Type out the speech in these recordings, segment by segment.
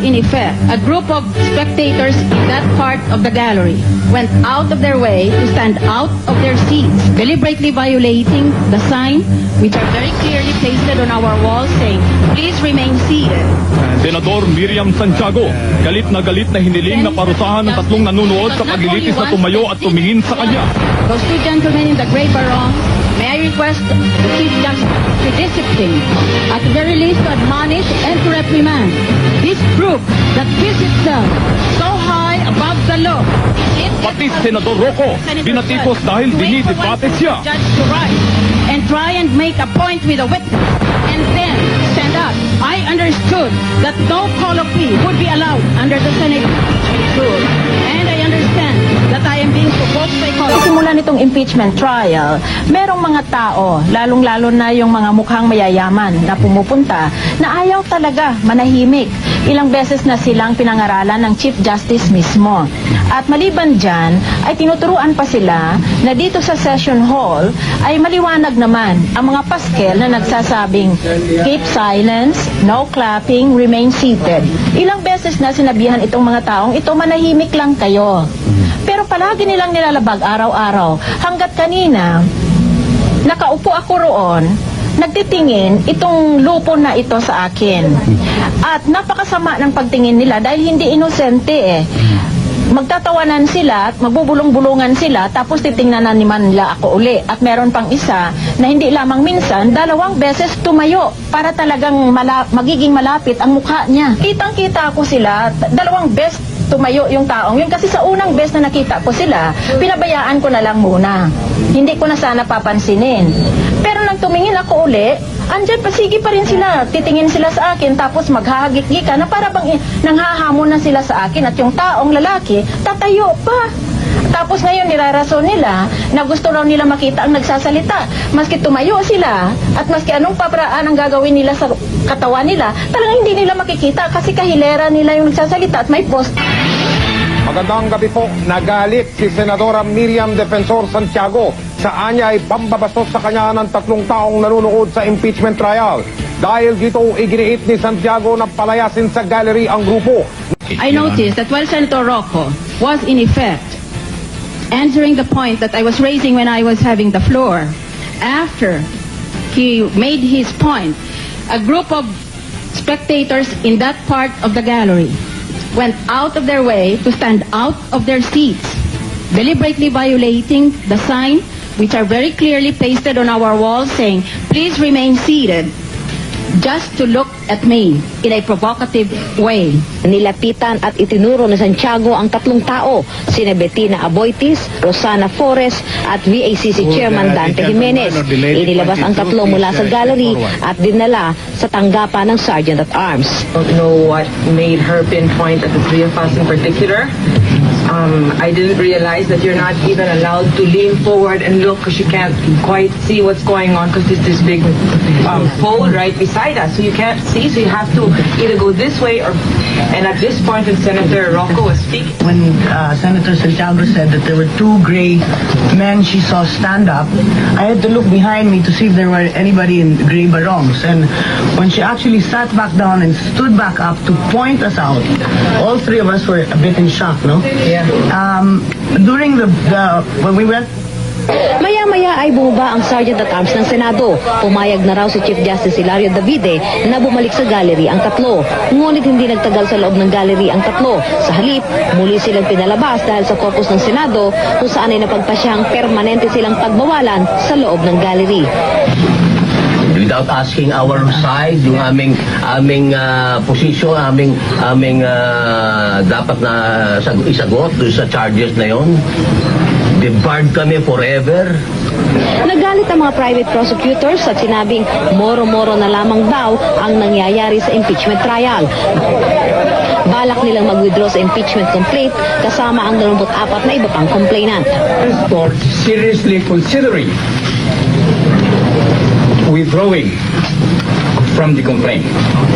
in effect, a group of spectators in that part of the gallery went out of their way to stand out of their seats, deliberately violating the sign which are very clearly pasted on our walls saying, please remain seated. Senador Miriam Santiago, galit na galit na hiniling na parusahan ng tatlong nanunood sa paglilitis na tumayo at tumingin sa kanya. Those two gentlemen in the gray barong, I request the Chief Justice to discipline, at the very least to admonish and to reprimand this group that feels itself so high above the law. Pati Senador Rocco, binatikos dahil one siya. And try and make a point with a witness and then stand up. I understood that no colloquy would be allowed under the Senate rule. And I understand Nitong impeachment trial, merong mga tao, lalong-lalo na yung mga mukhang mayayaman na pumupunta, na ayaw talaga manahimik. Ilang beses na silang pinangaralan ng Chief Justice mismo. At maliban dyan, ay tinuturuan pa sila na dito sa session hall ay maliwanag naman ang mga paskel na nagsasabing keep silence, no clapping, remain seated. Ilang beses na sinabihan itong mga taong ito manahimik lang kayo. Pero palagi nilang nilalabag araw-araw hanggat kanina nakaupo ako roon nagtitingin itong lupo na ito sa akin. At napakasama ng pagtingin nila dahil hindi inosente eh. Magtatawanan sila at magbubulong-bulungan sila tapos titingnan na naman nila ako uli. At meron pang isa na hindi lamang minsan, dalawang beses tumayo para talagang mala- magiging malapit ang mukha niya. Kitang-kita ko sila, dalawang beses tumayo yung taong yun kasi sa unang beses na nakita ko sila, pinabayaan ko na lang muna. Hindi ko na sana papansinin. Pero nang tumingin ako uli, andyan pa, sige pa rin sila. Titingin sila sa akin, tapos maghahagik-gika na para bang nanghahamon na sila sa akin at yung taong lalaki, tatayo pa. Tapos ngayon nilarason nila na gusto raw nila makita ang nagsasalita. Maski tumayo sila at maski anong paparaan ang gagawin nila sa katawan nila, talagang hindi nila makikita kasi kahilera nila yung nagsasalita at may post Magandang gabi po. Nagalit si Senadora Miriam Defensor Santiago sa anya ay pambabastos sa kanya ng tatlong taong nanonood sa impeachment trial. Dahil dito iginiit ni Santiago na palayasin sa gallery ang grupo. I noticed that while Senator Rocco was in effect answering the point that I was raising when I was having the floor, after he made his point, a group of spectators in that part of the gallery went out of their way to stand out of their seats, deliberately violating the sign which are very clearly pasted on our walls saying, please remain seated, just to look at me in a provocative way. Nilapitan at itinuro ni Santiago ang tatlong tao, sina Bettina Aboitis, Rosana Flores at VACC Chairman Dante Jimenez. Inilabas ang tatlo mula sa gallery at dinala sa tanggapan ng Sergeant at Arms. don't know what made her pinpoint at the three of us in particular. Um, I didn't realize that you're not even allowed to lean forward and look because you can't quite see what's going on because there's this big um, pole right beside us. So you can't see, so you have to either go this way or... And at this point when Senator Rocco was speaking, when uh, Senator Santiago said that there were two gray men she saw stand up, I had to look behind me to see if there were anybody in gray barongs. And when she actually sat back down and stood back up to point us out, all three of us were a bit in shock, no? Yeah. Um, during the, the when we went Maya-maya ay bumaba ang Sergeant at Arms ng Senado. Pumayag na raw si Chief Justice Hilario Davide na bumalik sa gallery ang tatlo. Ngunit hindi nagtagal sa loob ng gallery ang tatlo. Sa halip, muli silang pinalabas dahil sa focus ng Senado kung saan ay napagpasyang permanente silang pagbawalan sa loob ng gallery. without asking our side, yung aming aming uh, posisyon, aming aming ah, dapat na sag- isagot sa charges na yon. Debarred kami forever. Nagalit ang mga private prosecutors at sinabing moro-moro na lamang daw ang nangyayari sa impeachment trial. Balak nilang mag-withdraw sa impeachment complaint kasama ang 24 na iba pang complainant. for seriously considering withdrawing from the complaint,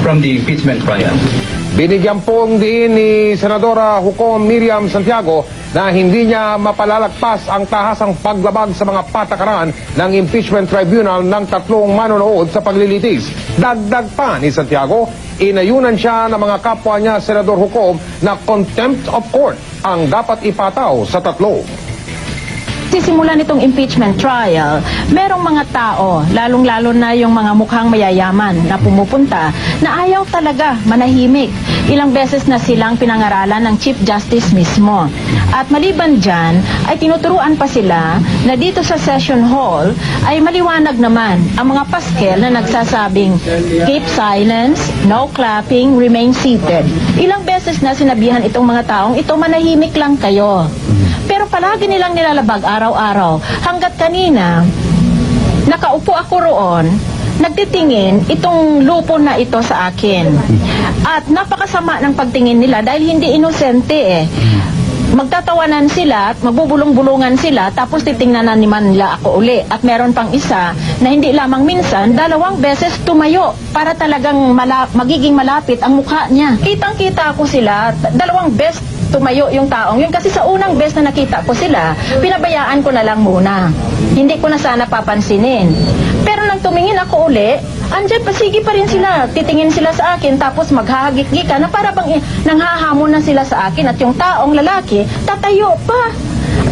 from the impeachment trial. Binigyan pong diin ni Senadora Hukom Miriam Santiago na hindi niya mapalalagpas ang tahasang paglabag sa mga patakaran ng impeachment tribunal ng tatlong manonood sa paglilitis. Dagdag pa ni Santiago, inayunan siya ng mga kapwa niya Senador Hukom na contempt of court ang dapat ipataw sa tatlo. Sisimula nitong impeachment trial, merong mga tao, lalong-lalo na yung mga mukhang mayayaman na pumupunta, na ayaw talaga manahimik. Ilang beses na silang pinangaralan ng Chief Justice mismo. At maliban dyan, ay tinuturuan pa sila na dito sa session hall ay maliwanag naman ang mga paskel na nagsasabing keep silence, no clapping, remain seated. Ilang beses na sinabihan itong mga taong ito manahimik lang kayo. Pero palagi nilang nilalabag araw-araw hanggat kanina nakaupo ako roon nagtitingin itong lupo na ito sa akin. At napakasama ng pagtingin nila dahil hindi inosente eh. Magtatawanan sila at magbubulong-bulungan sila tapos titingnan na naman nila ako uli. At meron pang isa na hindi lamang minsan, dalawang beses tumayo para talagang mala- magiging malapit ang mukha niya. Kitang-kita ko sila, dalawang beses tumayo yung taong yun kasi sa unang beses na nakita ko sila, pinabayaan ko na lang muna. Hindi ko na sana papansinin. Pero nang tumingin ako uli, andyan pa, sige pa rin sila. Titingin sila sa akin, tapos maghahagik-gikan na para bang nanghahamon na sila sa akin at yung taong lalaki, tatayo pa.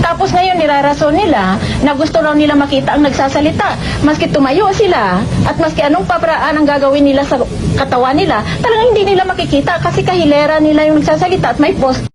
Tapos ngayon nirarason nila na gusto raw nila makita ang nagsasalita. Maski tumayo sila at maski anong paparaan ang gagawin nila sa katawan nila, talagang hindi nila makikita kasi kahilera nila yung nagsasalita at may post